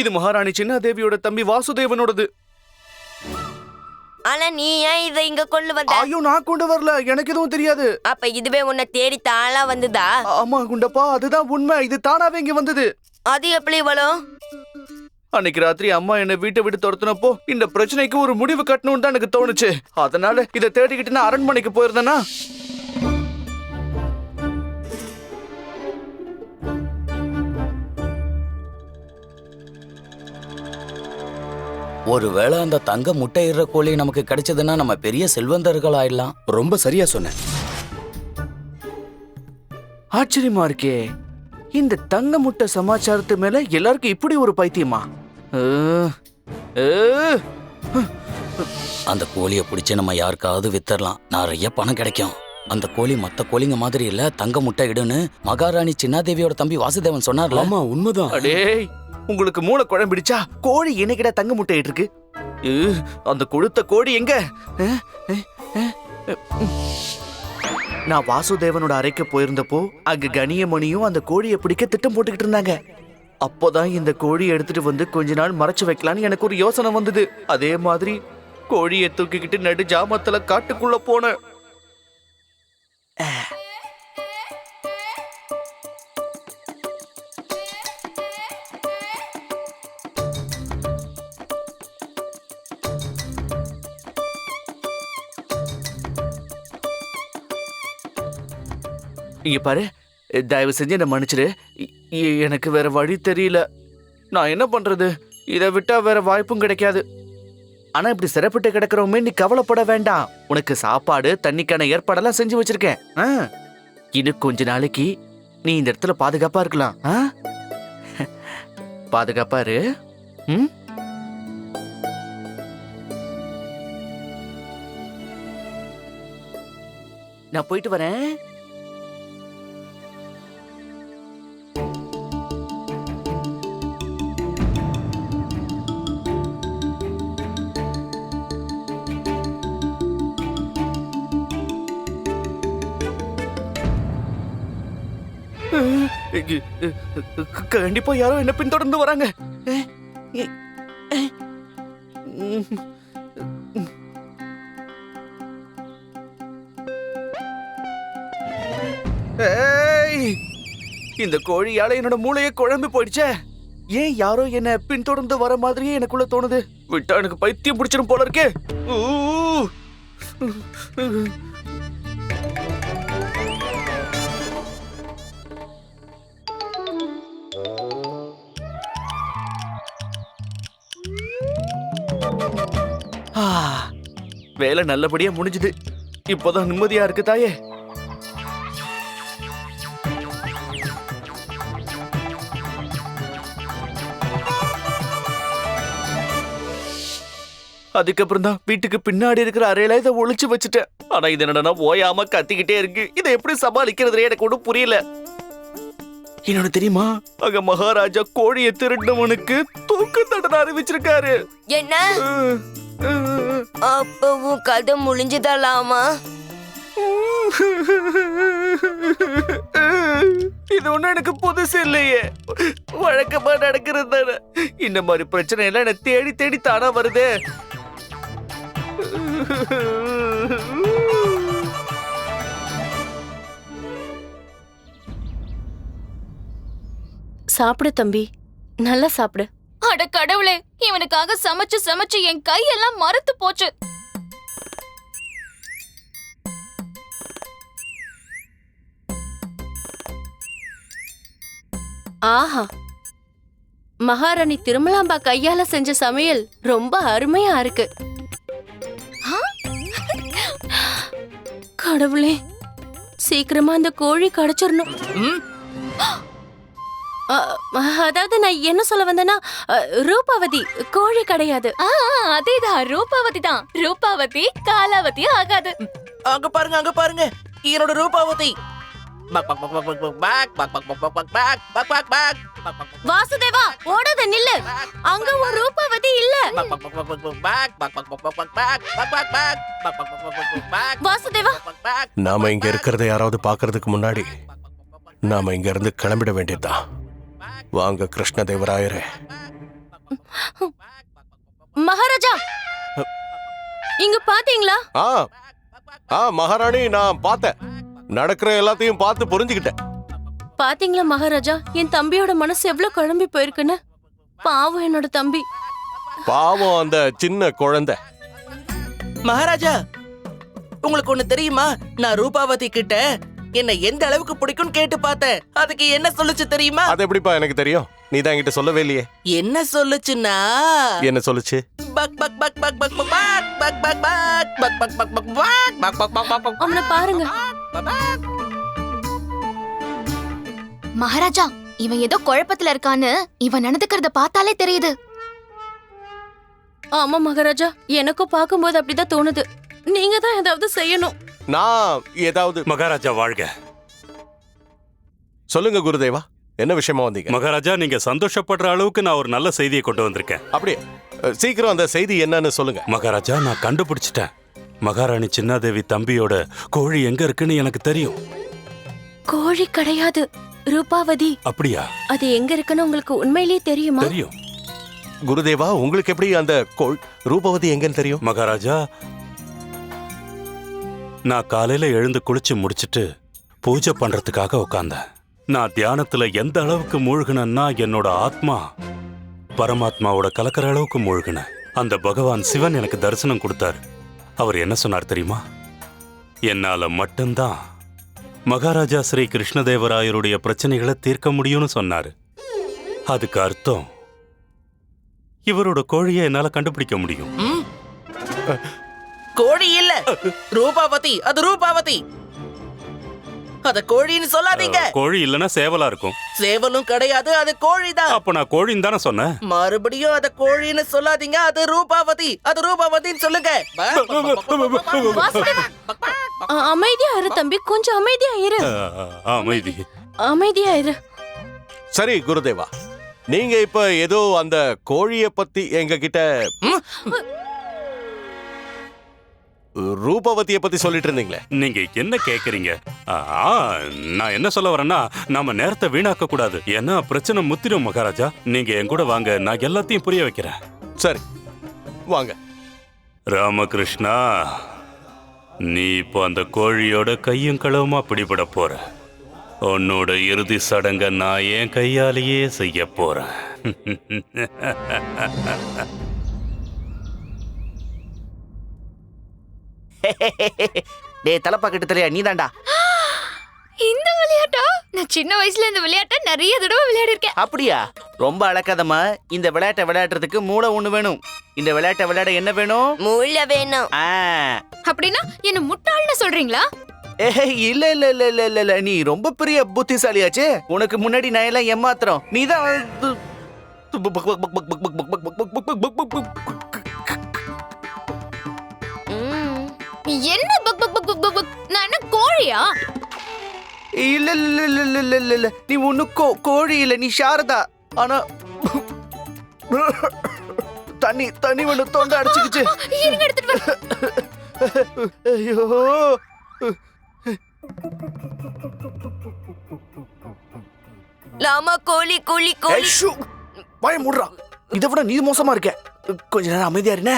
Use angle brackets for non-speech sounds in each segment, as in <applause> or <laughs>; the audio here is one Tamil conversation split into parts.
இது மகாராணி சின்னாதேவியோட தம்பி வாசுதேவனோடது. ஆனா நீ ஏன் இதை இங்க கொண்டு வந்த? ஐயோ நான் கொண்டு வரல. எனக்கு எதுவும் தெரியாது. அப்ப இதுவே உன்னை தேடி தாளா வந்ததா? ஆமா குண்டப்பா அதுதான் உண்மை. இது தானாவே இங்க வந்தது. அது எப்படி வரும் அன்னைக்கு ராத்திரி அம்மா என்னை வீட்டை விட்டு துரத்துனப்போ இந்த பிரச்சனைக்கு ஒரு முடிவு கட்டணும்னு தான் எனக்கு தோணுச்சு. அதனால இதை தேடிக்கிட்டு நான் அரண்மனைக்கு போயிருந்தேனா? ஒருவேளை அந்த தங்க முட்டையிடுற கோழி நமக்கு கிடைச்சதுன்னா நம்ம பெரிய செல்வந்தர்கள் ஆயிடலாம் ரொம்ப சரியா சொன்ன ஆச்சரியமா இருக்கே. இந்த தங்க முட்டை சமாச்சாரத்து மேல எல்லாருக்கும் இப்படி ஒரு பைத்தியமா? அஹ், அஹ். அந்த கோழியை பிடிச்சி நம்ம யாருக்காவது வித்தரலாம். நிறைய பணம் கிடைக்கும். அந்த கோழி மத்த கோழிங்க மாதிரி இல்ல தங்க முட்டை இடுன்னு மகாராணி சின்னாதேவியோட தம்பி வாசுதேவன் சொன்னார்ல. ஆமா உண்மைதான். அடேய் உங்களுக்கு மூளை குழம்பிடுச்சா கோழி என்னைக்கிட தங்க முட்டையிட்டு இருக்கு அந்த கொழுத்த கோழி எங்க. நான் வாசுதேவனோட அறைக்கு போயிருந்தப்போ அங்க கனியமணியும் அந்த கோழியை பிடிக்க திட்டம் போட்டுக்கிட்டு இருந்தாங்க. அப்போதான் இந்த கோழியை எடுத்துட்டு வந்து கொஞ்ச நாள் மறைச்சு வைக்கலான்னு எனக்கு ஒரு யோசனை வந்தது. அதே மாதிரி கோழியை தூக்கிக்கிட்டு நடு ஜாமத்துல காட்டுக்குள்ள போனேன். இங்க பாரு தயவு செஞ்சு என்னை மன்னிச்சிடு எனக்கு வேற வழி தெரியல. நான் என்ன பண்றது? இதை விட்டா வேற வாய்ப்பும் கிடைக்காது. ஆனா இப்படி சிறப்பிட்டு கிடக்கிறோமே நீ கவலைப்பட வேண்டாம் உனக்கு சாப்பாடு தண்ணிக்கான ஏற்பாடெல்லாம் செஞ்சு வச்சிருக்கேன் ஆ? இன்னும் கொஞ்ச நாளைக்கு நீ இந்த இடத்துல பாதுகாப்பா இருக்கலாம் ஆ? பாதுகாப்பா இரு ம்? நான் போயிட்டு வரேன் கண்டிப்பா யாரோ என்ன பின்தொடர்ந்து வராங்க. ஏய்! இந்த கோழியால என்னோட மூளையே குழம்பு போயிடுச்சே. ஏன் யாரோ என்ன பின்தொடர்ந்து வர மாதிரியே எனக்குள்ள தோணுது? விட்டா எனக்கு பைத்தியம் பிடிச்சிடும் போல இருக்கே. வேலை நல்லபடியா முடிஞ்சுது. இப்போதான் நிம்மதியா இருக்கு தாயே. அதுக்கப்புறம் தான் வீட்டுக்கு பின்னாடி இருக்கிற அறையில இதை ஒளிச்சு வச்சுட்டேன். ஆனா இது என்னடா ஓயாம கத்திக்கிட்டே இருக்கு. இதை எப்படி சமாளிக்கிறது எனக்கு ஒன்றும் புரியல. என்னோட தெரியுமா? அங்க மகாராஜா கோழியை திருடினவனுக்கு தூக்கு தண்டனை அறிவிச்சிருக்காரு. என்ன? அஹ், அஹ், அப்ப உன் கதை முடிஞ்சுதலாமா? இது ஒண்ணும் எனக்கு புதுசு இல்லையே. வழக்கமா நடக்கிறது தானே. இந்த மாதிரி பிரச்சனை எல்லாம் எனக்கு தேடி தேடி தானா வருதே. சாப்பிடு தம்பி. நல்லா சாப்பிடு. அட கடவுளே இவனுக்காக சமைச்சு சமைச்சு என் கையெல்லாம் மரத்து போச்சு. ஆஹா. மகாராணி திருமலாம்பா கையால செஞ்ச சமையல் ரொம்ப அருமையா இருக்கு? கடவுளே சீக்கிரமா அந்த கோழி கிடைச்சிடணும். அதாவது நான் என்ன சொல்ல வந்தேன்னா ரூபாவதி கோழி கிடையாது அதேதான் ரூபாவதி தான் ரூபாவதி காலாவதி ஆகாது அங்க பாருங்க அங்க பாருங்க என்னோட ரூபாவதி வாசுதேவா ஓடாத நில்லு அங்க ஒரு ரூபாவதி இல்ல வாசுதேவா நாம இங்க இருக்கிறத யாராவது பாக்குறதுக்கு முன்னாடி நாம இங்க இருந்து கிளம்பிட வேண்டியதுதான் வாங்க கிருஷ்ணதேவராயரே மகாராஜா! இங்க பாத்தீங்களா? ஆ ஆ மகாராணி நான் பார்த்தேன். நடக்கிற எல்லாத்தையும் பார்த்து புரிஞ்சுக்கிட்டேன். பாத்தீங்களா மகாராஜா? என் தம்பியோட மனசு எவ்வளவு குழம்பி போயிருக்குன்னு? பாவம் என்னோட தம்பி. பாவம் அந்த சின்ன குழந்தை. மகாராஜா உங்களுக்கு ஒண்ணு தெரியுமா? நான் ரூபாவதி கிட்ட என்ன எந்த அளவுக்கு பிடிக்கும்னு கேட்டு பார்த்தேன் அதுக்கு என்ன சொல்லுச்சு தெரியுமா அது எப்படிப்பா எனக்கு தெரியும் நீ தான் என்கிட்ட சொல்லவே இல்லையே என்ன சொல்லுச்சுன்னா என்ன சொல்லுச்சு பக் பக் பக் பக் பக் பக் பக் பக் பக் பக் பக் பக் பக் பக் பக் பக் பக் பக் பக் அவனை பாருங்க மகாராஜா இவன் ஏதோ குழப்பத்துல இருக்கான்னு இவன் நடந்துக்கிறத பார்த்தாலே தெரியுது ஆமா மகாராஜா எனக்கும் பார்க்கும்போது அப்படிதான் தோணுது நீங்க தான் ஏதாவது செய்யணும் நான் ஏதாவது மகாராஜா வாழ்க. சொல்லுங்க குருதேவா. என்ன விஷயமா வந்தீங்க? மகாராஜா நீங்க சந்தோஷப்படுற அளவுக்கு நான் ஒரு நல்ல செய்தியை கொண்டு வந்திருக்கேன். அப்படியே சீக்கிரம் அந்த செய்தி என்னன்னு சொல்லுங்க. மகாராஜா நான் கண்டுபிடிச்சிட்டேன். மகாராணி சின்னாதேவி தம்பியோட கோழி எங்க இருக்குன்னு எனக்கு தெரியும். கோழி கிடையாது. ரூபாவதி. அப்படியா? அது எங்க இருக்குன்னு உங்களுக்கு உண்மையிலேயே தெரியுமா? தெரியும். குருதேவா உங்களுக்கு எப்படி அந்த கோள் ரூபவதி எங்கன்னு தெரியும்? மகாராஜா நான் காலையில எழுந்து குளிச்சு முடிச்சிட்டு பூஜை பண்றதுக்காக உட்கார்ந்தேன் நான் தியானத்துல எந்த அளவுக்கு மூழ்கினேன்னா என்னோட ஆத்மா பரமாத்மாவோட கலக்கிற அளவுக்கு மூழ்கினேன் அந்த பகவான் சிவன் எனக்கு தரிசனம் கொடுத்தாரு. அவர் என்ன சொன்னார் தெரியுமா? என்னால மட்டும்தான் மகாராஜா ஸ்ரீ கிருஷ்ணதேவராயருடைய பிரச்சனைகளை தீர்க்க முடியும்னு சொன்னாரு. அதுக்கு அர்த்தம் இவரோட கோழியை என்னால கண்டுபிடிக்க முடியும். கோழி இல்ல ரூபாவதி அது ரூபாவதி அத கோழின்னு சொல்லாதீங்க கோழி இல்லைன்னா சேவலா இருக்கும் சேவலும் கிடையாது அது கோழிதான் அப்ப நான் கோழின்னு தானே சொன்னேன் மறுபடியும் அத கோழின்னு சொல்லாதீங்க அது ரூபாவதி அது ரூபாவதின்னு சொல்லுங்க அமைதியா இரு தம்பி கொஞ்சம் அமைதியா இரு அமைதி அமைதியா இரு சரி குருதேவா நீங்க இப்ப ஏதோ அந்த கோழிய பத்தி எங்க கிட்ட ரூபவதிய பத்தி சொல்லிட்டு இருந்தீங்களே? நீங்க என்ன கேக்குறீங்க? ஆ, நான் என்ன சொல்ல வரேன்னா நாம நேரத்தை வீணாக்க கூடாது. ஏன்னா பிரச்சனை முத்திரும் மகாராஜா. நீங்க என் கூட வாங்க நான் எல்லாத்தையும் புரிய வைக்கிறேன். சரி. வாங்க. ராமகிருஷ்ணா நீ இப்போ அந்த கோழியோட கையும் களவுமா பிடிபட போற? உன்னோட இறுதி சடங்க நான் என் கையாலேயே செய்ய போறேன். <laughs> டேய் தலைப்பாக்கெட்டு தலையா நீதான்டா இந்த விளையாட்டா நான் சின்ன வயசுல இந்த விளையாட்டை நிறைய தடவை விளையாடி இருக்கேன் அப்படியா ரொம்ப அழகாதம்மா இந்த விளையாட்டை விளையாடுறதுக்கு மூளை ஒண்ணு வேணும் இந்த விளையாட்டை விளையாட என்ன வேணும் முள்ள வேணும் ஆ அப்படின்னா என்ன முட்டாள்னு சொல்றீங்களா ஏய் இல்ல இல்ல இல்ல இல்ல இல்ல இல்ல நீ ரொம்ப பெரிய புத்திசாலியாச்சே உனக்கு முன்னாடி நான் எல்லாம் ஏமாத்துறோம் நீ தான் ம். என்ன பக் பக் பக் பக் பக் பக்? நான் என்ன கோழியா? இல்ல இல்ல இல்ல இல்ல இல்ல இல்ல இல்ல. நீ ஒண்ணு கோ கோழி இல்ல நீ சாரதா. ஆனா தண்ணி தண்ணி ஒண்ணு தொண்டை அடிச்சுக்கிச்சு. இருங்க எடுத்துட்டு வரேன். ஐயோ. லாமா கோழி கோழி கோழி. வாய மூடுறா. இதை விட நீ மோசமா இருக்க. கொஞ்ச நேரம் அமைதியா இருன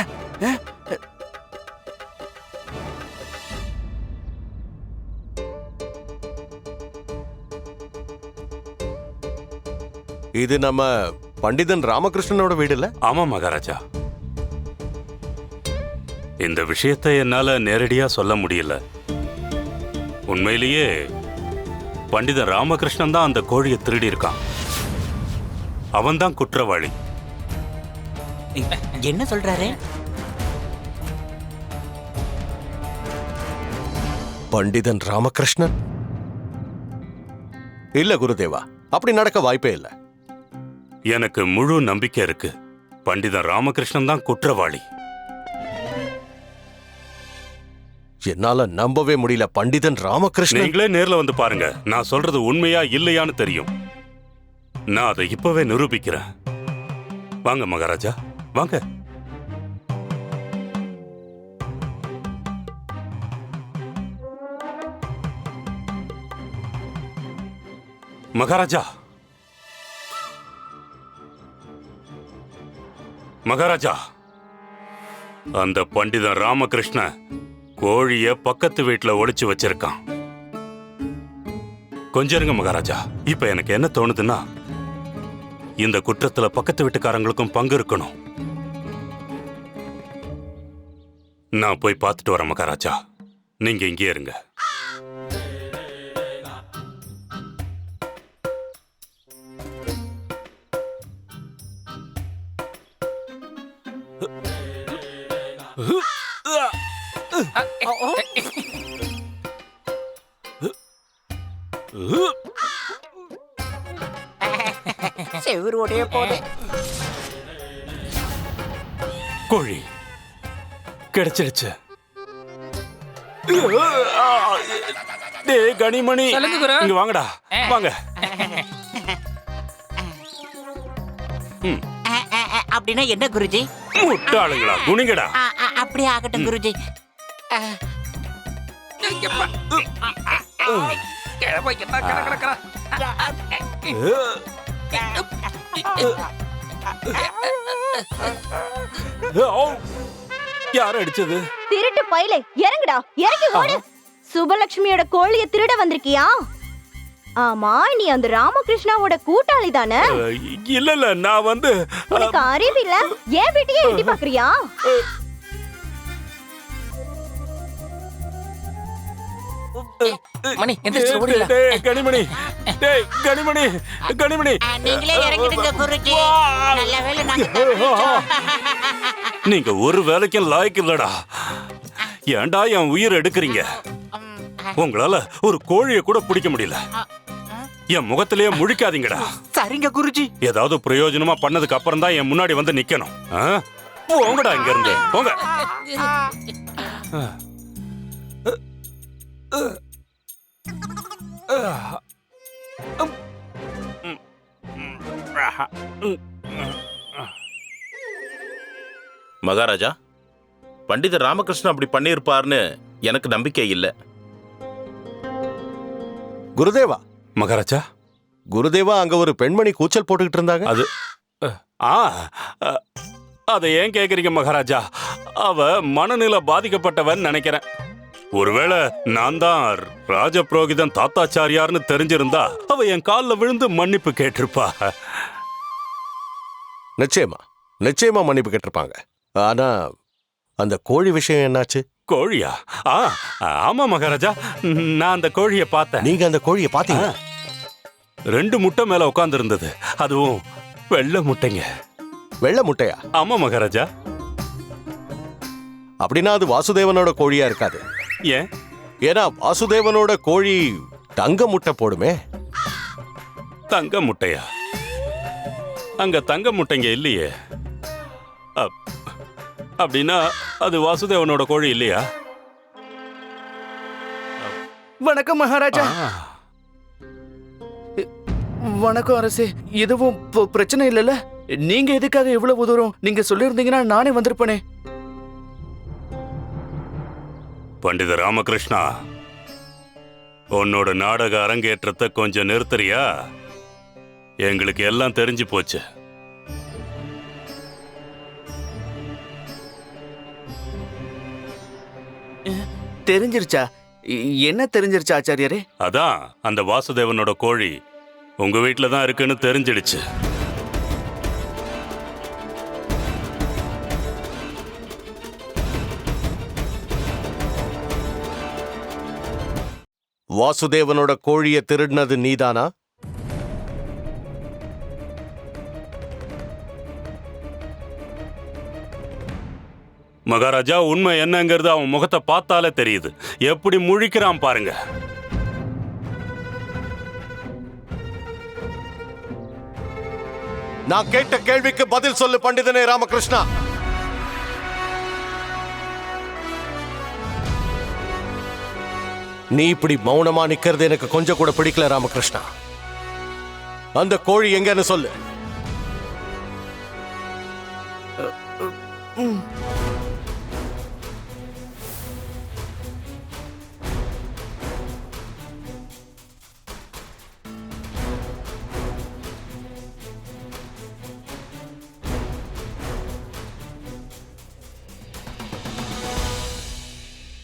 இது நம்ம பண்டிதன் ராமகிருஷ்ணனோட வீடு இல்ல ஆமா மகாராஜா. இந்த விஷயத்தை என்னால நேரடியா சொல்ல முடியல. உண்மையிலேயே பண்டிதன் ராமகிருஷ்ணன் தான் அந்த கோழியை திருடி இருக்கான் அவன்தான் குற்றவாளி. என்ன சொல்றாரு? பண்டிதன் ராமகிருஷ்ணன்? இல்ல குருதேவா. அப்படி நடக்க வாய்ப்பே இல்ல. எனக்கு முழு நம்பிக்கை இருக்கு. பண்டிதன் ராமகிருஷ்ணன் தான் குற்றவாளி. என்னால நம்பவே முடியல. பண்டிதன் ராமகிருஷ்ணன். நீங்களே நேர்ல வந்து பாருங்க. நான் சொல்றது உண்மையா இல்லையான்னு தெரியும். நான் அதை இப்பவே நிரூபிக்கிறேன். வாங்க மகாராஜா. வாங்க. மகாராஜா! மகாராஜா அந்த பண்டிதன் ராமகிருஷ்ண கோழிய பக்கத்து வீட்டுல ஒளிச்சு வச்சிருக்கான். கொஞ்சம் இருங்க மகாராஜா இப்ப எனக்கு என்ன தோணுதுன்னா இந்த குற்றத்துல பக்கத்து வீட்டுக்காரங்களுக்கும் பங்கு இருக்கணும். நான் போய் பார்த்துட்டு வரேன் மகாராஜா நீங்க இங்கே இருங்க. செவருடைய போது கோழி கிடைச்சிடுச்சு டேய் கனிமணி. இங்க வாங்கடா. வாங்க. அப்படின்னா என்ன குருஜி? முட்டாளுங்களா குனிங்கடா. அ, அ, அப்படியே ஆகட்டும் குருஜி. கிழமை என்ன கிட கிடக்கிறா? யார் அடிச்சது? திருட்டு பயிலே இறங்குடா இறங்கி ஓடு. சுபலட்சுமியோட கோழிய திருட வந்திருக்கியா? ஆமா நீ அந்த ராமகிருஷ்ணாவோட கூட்டாளி தானே? இல்ல இல்ல நான் வந்து உனக்கு அறிவில்ல ஏன் வீட்டையே எட்டி பாக்குறியா மணி எந்திரிச்சு ஓடிடலாம். டேய் கனிமணி டேய் கனிமணி கனிமணி. நீங்களே இறங்கிடுங்க குருஜி. நல்ல வேளை நாங்க. நீங்க ஒரு வேலைக்கும் லாய்க்கு இல்லடா ஏன்டா என் உயிர் எடுக்கிறீங்க? உங்களால ஒரு கோழியை கூட பிடிக்க முடியல. என் முகத்திலேயே முழிக்காதீங்கடா. சரிங்க குருஜி. ஏதாவது பிரயோஜனமா பண்ணதுக்கு அப்புறம் தான் என் முன்னாடி வந்து நிக்கணும். ஆ? போங்கடா இங்க இருந்து போங்க மகாராஜா பண்டிதர் ராமகிருஷ்ணன் அப்படி பண்ணியிருப்பார்னு எனக்கு நம்பிக்கை இல்லை. குருதேவா? மகாராஜா? குருதேவா அங்க ஒரு பெண்மணி கூச்சல் போட்டுக்கிட்டு இருந்தாங்க. அது ஆ அதை ஏன் கேக்குறீங்க மகாராஜா? அவ மனநில பாதிக்கப்பட்டவன் நினைக்கிறேன். ஒருவேளை நான் தான் ராஜபுரோகிதன் தாத்தாச்சாரியார்னு தெரிஞ்சிருந்தா அவ என் கால்ல விழுந்து மன்னிப்பு கேட்டிருப்பா. நிச்சயமா நிச்சயமா மன்னிப்பு கேட்டிருப்பாங்க. ஆனா அந்த கோழி விஷயம் என்னாச்சு? கோழியா? ஆ ஆமா மகாராஜா. நான் அந்த கோழியை பார்த்தேன். நீங்க அந்த கோழியை பாத்தீங்க ரெண்டு முட்டை மேல உட்கார்ந்து இருந்தது அதுவும் வெள்ளை முட்டைங்க. வெள்ளை முட்டையா? ஆமா மகாராஜா. அப்படின்னா அது வாசுதேவனோட கோழியா இருக்காது. ஏன்? ஏன்னா வாசுதேவனோட கோழி தங்க முட்டை போடுமே. தங்க முட்டையா? அங்க தங்க முட்டைங்க இல்லையே. அப்படின்னா அது வாசுதேவனோட கோழி இல்லையா? வணக்கம் மகாராஜா. வணக்கம் அரசே. எதுவும் பிரச்சனை இல்லைல்ல? நீங்க எதுக்காக இவ்வளவு தூரம்? நீங்க சொல்லியிருந்தீங்கன்னா நானே வந்திருப்பேனே. பண்டித ராமகிருஷ்ணா உன்னோட நாடக அரங்கேற்றத்தை கொஞ்சம் நிறுத்துறியா? எங்களுக்கு எல்லாம் தெரிஞ்சு போச்சு. தெரிஞ்சிருச்சா? என்ன தெரிஞ்சிருச்சா ஆச்சாரியரே? அதான் அந்த வாசுதேவனோட கோழி. உங்க வீட்ல தான் இருக்குன்னு தெரிஞ்சிடுச்சு. வாசுதேவனோட கோழியை திருடினது நீதானா? மகாராஜா உண்மை என்னங்கிறது அவன் முகத்தை பார்த்தாலே தெரியுது. எப்படி முழிக்கிறான் பாருங்க. நான் கேட்ட கேள்விக்கு பதில் சொல்லு பண்டிதனே ராமகிருஷ்ணா. நீ இப்படி மௌனமா நிக்கிறது எனக்கு கொஞ்சம் கூட பிடிக்கல ராமகிருஷ்ணா. அந்த கோழி எங்கன்னு சொல்லு.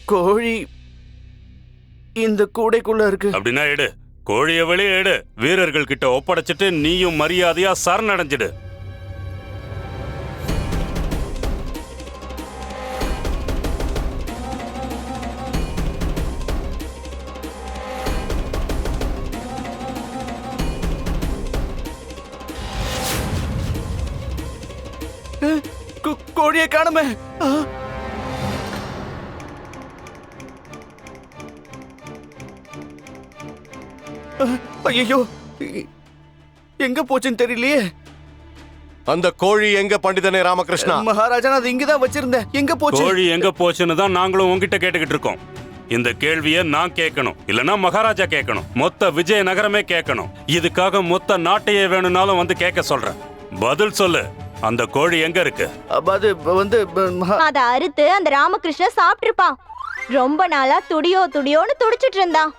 கோழி இந்த கூடைக்குள்ள இருக்கு. அப்படின்னா எடு. கோழிய வெளியே எடு. வீரர்கள் கிட்ட ஒப்படைச்சிட்டு நீயும் மரியாதையா சரணடைஞ்சிடு. கோழியை காணுமே. ஐயோ எங்க போச்சுன்னு தெரியலையே. அந்த கோழி எங்க பண்டிதனே ராமகிருஷ்ணா? மகாராஜா நான் அது இங்கதான் வச்சிருந்தேன். எங்க போச்சு? கோழி எங்க போச்சுன்னு தான் நாங்களும் உங்ககிட்ட கேட்டுக்கிட்டு இருக்கோம். இந்த கேள்வியை நான் கேட்கணும். இல்லனா மகாராஜா கேட்கணும். மொத்த விஜய நகரமே கேட்கணும். இதுக்காக மொத்த நாட்டையே வேணும்னாலும் வந்து கேட்க சொல்றேன். பதில் சொல்லு. அந்த கோழி எங்க இருக்கு? அது வந்து அத அறுத்து அந்த ராமகிருஷ்ணன் சாப்பிட்டிருப்பான். ரொம்ப நாளா துடியோ துடியோன்னு துடிச்சிட்டு இருந்தான்.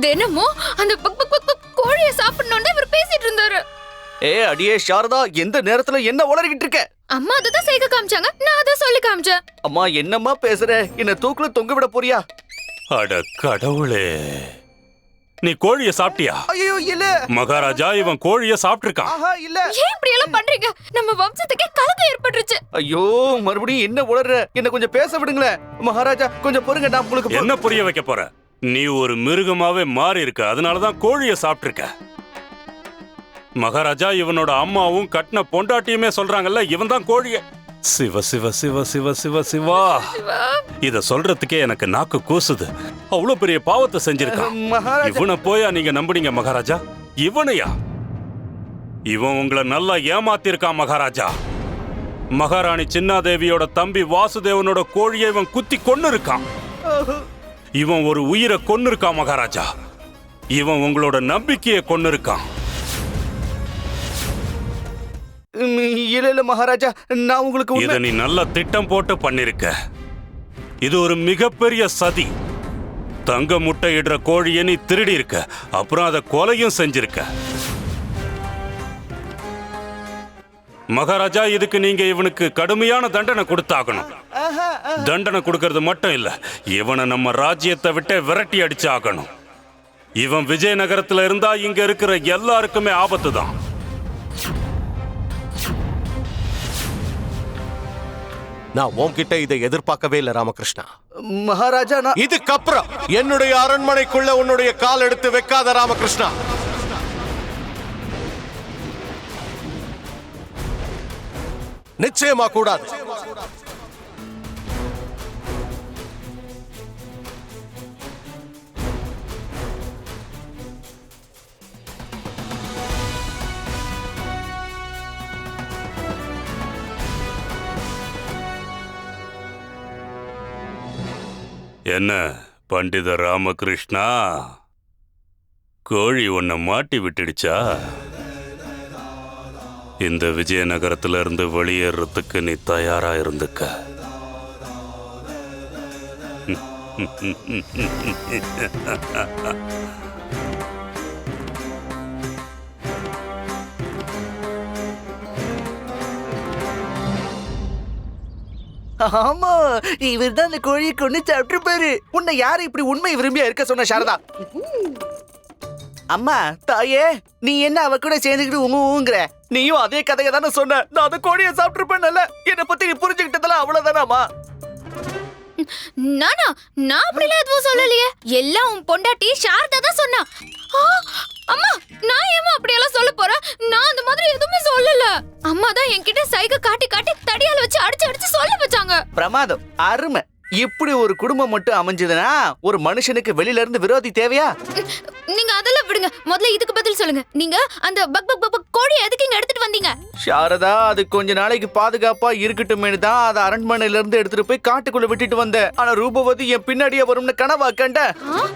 தினமும் அந்த பக் பக் பக் பக் கோழிய சாப்பிடணும்னு இவர் பேசிட்டு இருந்தாரு. ஏ அடியே சாரதா எந்த நேரத்துல என்ன உளறிக்கிட்டு இருக்க? அம்மா அதுதான் செய்க காமிச்சாங்க. நான் அதை சொல்லி காமிச்சேன். அம்மா என்னம்மா பேசுற? என்ன தூக்குல தொங்க விட போறியா? அட கடவுளே. நீ கோழிய சாப்பிட்டியா? ஐயோ இல்ல. மகாராஜா இவன் கோழிய சாப்பிட்டிருக்கான். ஆஹா இல்ல. ஏன் இப்படி எல்லாம் பண்றீங்க? நம்ம வம்சத்துக்கே கலக்கம் ஏற்பட்டுருச்சு. ஐயோ மறுபடியும் என்ன உளர்ற? என்ன கொஞ்சம் பேச விடுங்களேன். மகாராஜா கொஞ்சம் பொறுங்க நான் உங்களுக்கு என்ன புரிய வைக்க போற? நீ ஒரு மிருகமாவே மாறி இருக்க அதனாலதான் கோழிய சாப்பிட்டிருக்க. மகாராஜா இவனோட அம்மாவும் கட்டின பொண்டாட்டியுமே சொல்றாங்கல்ல இவன் தான் கோழிய. சிவ சிவ சிவ சிவ சிவ சிவா. இத சொல்றதுக்கே எனக்கு நாக்கு கூசுது. அவ்வளவு பெரிய பாவத்தை செஞ்சிருக்கான் இவனை போயா நீங்க நம்புனீங்க மகாராஜா? இவனையா? இவன் உங்களை நல்லா ஏமாத்திருக்கான் மகாராஜா. மகாராணி சின்னாதேவியோட தம்பி வாசுதேவனோட கோழியை இவன் குத்தி கொன்னு இருக்கான் இவன் ஒரு உயிரை கொன்னு இருக்கான் மகாராஜா. இவன் உங்களோட நம்பிக்கையை கொன்னு இருக்கான் இல்ல இல்ல மகாராஜா நான் உங்களுக்கு இத நீ நல்ல திட்டம் போட்டு பண்ணிருக்க. இது ஒரு மிகப்பெரிய சதி. தங்க முட்டை இடுற கோழியை நீ திருடி இருக்க. அப்புறம் அதை கொலையும் செஞ்சிருக்க. மகாராஜா இதுக்கு நீங்க இவனுக்கு கடுமையான தண்டனை கொடுத்தாகணும். தண்டனை கொடுக்கறது மட்டும் இல்ல இவனை நம்ம ராஜ்யத்தை விட்டு விரட்டி அடிச்சு ஆகணும் இவன் விஜயநகரத்துல இருந்தா இங்க இருக்கிற எல்லாருக்குமே ஆபத்து தான். நான் உன்கிட்ட இதை எதிர்பார்க்கவே இல்லை ராமகிருஷ்ணா. மகாராஜா நான் இதுக்கப்புறம் என்னுடைய அரண்மனைக்குள்ள உன்னுடைய கால் எடுத்து வைக்காத ராமகிருஷ்ணா. நிச்சயமா கூடாது என்ன பண்டித ராமகிருஷ்ணா? கோழி உன்னை மாட்டி விட்டுடுச்சா? இந்த விஜயநகரத்துல இருந்து வெளியேறதுக்கு நீ தயாரா இருந்துக்க ஆமா இவர் தான் அந்த கோழியை கொண்டு சாப்பிட்டுருப்பாரு. உன்னை யாரு இப்படி உண்மை விரும்பியா இருக்க சொன்ன சாரதா? அம்மா தாயே நீ என்ன அவ கூட சேர்ந்துக்கிட்டு உங்குங்கிற நீயும் அதே கதையை தானே சொன்ன. நான் அந்த கோழியை சாப்பிட்டுருப்பேன்ல என்னை பத்தி நீ புரிஞ்சுக்கிட்டதெல்லாம் அவ்வளவுதானாமா நானா? நான் அப்படிலாம் எதுவும் சொல்லலையே. எல்லாம் உன் பொண்டாட்டி சாரதா தான் சொன்னா. ஆ, அம்மா நான் ஏமா அப்படியெல்லாம் சொல்ல போறேன்? நான் அந்த மாதிரி எதுவுமே சொல்லல. அம்மா தான் என்கிட்ட சைகை காட்டி காட்டி தடியால வச்சு அடிச்சு அடிச்சு சொல்ல வச்சாங்க. பிரமாதம் அருமை. இப்படி ஒரு குடும்பம் மட்டும் அமைஞ்சதுன்னா ஒரு மனுஷனுக்கு வெளியில இருந்து விரோதி தேவையா? நீங்க அதெல்லாம் விடுங்க. முதல்ல இதுக்கு பதில் சொல்லுங்க. நீங்க அந்த பக் பக் பக் கோழியை எதுக்கு இங்க எடுத்துட்டு வந்தீங்க? சாரதா அது கொஞ்ச நாளைக்கு பாதுகாப்பா இருக்கட்டுமேனு தான் அதை அரண்மனையில இருந்து எடுத்துட்டு போய் காட்டுக்குள்ள விட்டுட்டு வந்தேன். ஆனா ரூபவதி என் பின்னாடியே வரும்னு கனவா கண்ட. ஆ?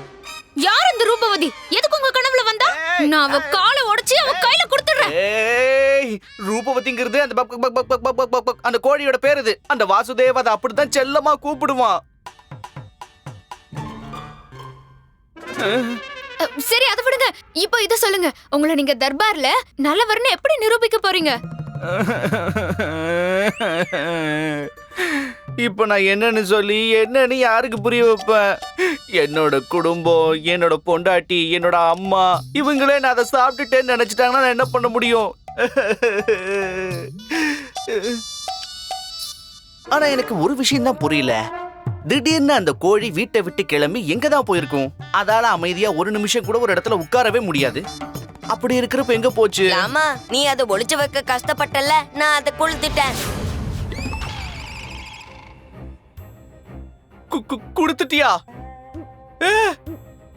யார் இந்த ரூபவதி? எதுக்கு உங்க கனவுல வந்தா? நான் அவ காலை உடைச்சி அவ கையில கொடுத்துறேன் ஏய் ரூபவதிங்கிறது அந்த பக் பக் பக் பக் பக் பக் அந்த கோழியோட பேர் இது. அந்த வாசுதேவ் அதை அப்படிதான் செல்லமா கூப்பிடுவான் சரி அதை விடுங்க. இப்போ இத சொல்லுங்க. உங்களை நீங்க தர்பார்ல நல்லவர்னு எப்படி நிரூபிக்க போறீங்க? <laughs> இப்ப நான் என்னன்னு சொல்லி என்னன்னு யாருக்கு புரிய வைப்பேன்? என்னோட குடும்பம் என்னோட பொண்டாட்டி என்னோட அம்மா இவங்களே நான் அதை சாப்பிட்டுட்டேன்னு நினைச்சிட்டாங்கன்னா நான் என்ன பண்ண முடியும்? ஆனா எனக்கு ஒரு விஷயம் தான் புரியல. திடீர்னு அந்த கோழி வீட்டை விட்டு கிளம்பி எங்க தான் போயிருக்கும்? அதால அமைதியா ஒரு நிமிஷம் கூட ஒரு இடத்துல உட்காரவே முடியாது. அப்படி இருக்கிறப்ப எங்க போச்சு? லாமா நீ அதை ஒளிச்சு வைக்க கஷ்டப்பட்டல நான் அதை கொளுத்துட்டேன். கொடுத்துட்டியா?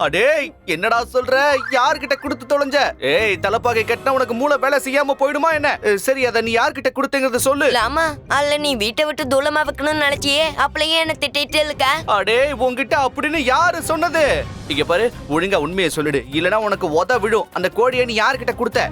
அடே என்னடா சொல்ற? யார்கிட்ட கொடுத்து தொலைஞ்ச? ஏய் தலப்பாகை கட்டினா உனக்கு மூளை வேலை செய்யாம போயிடுமா என்ன? சரி அத நீ யார்கிட்ட கொடுத்தங்கிறத சொல்லு. லாமா அல்ல நீ வீட்டை விட்டு தூளமா வைக்கணும்னு நினைச்சியே அப்பளையே என்ன திட்டிட்டு இருக்க? அடே உன்கிட்ட அப்படின்னு யாரு சொன்னது? இங்க பாரு ஒழுங்கா உண்மையை சொல்லிடு. இல்லனா உனக்கு உத விழும். அந்த கோழியை நீ யார்கிட்ட கொடுத்த?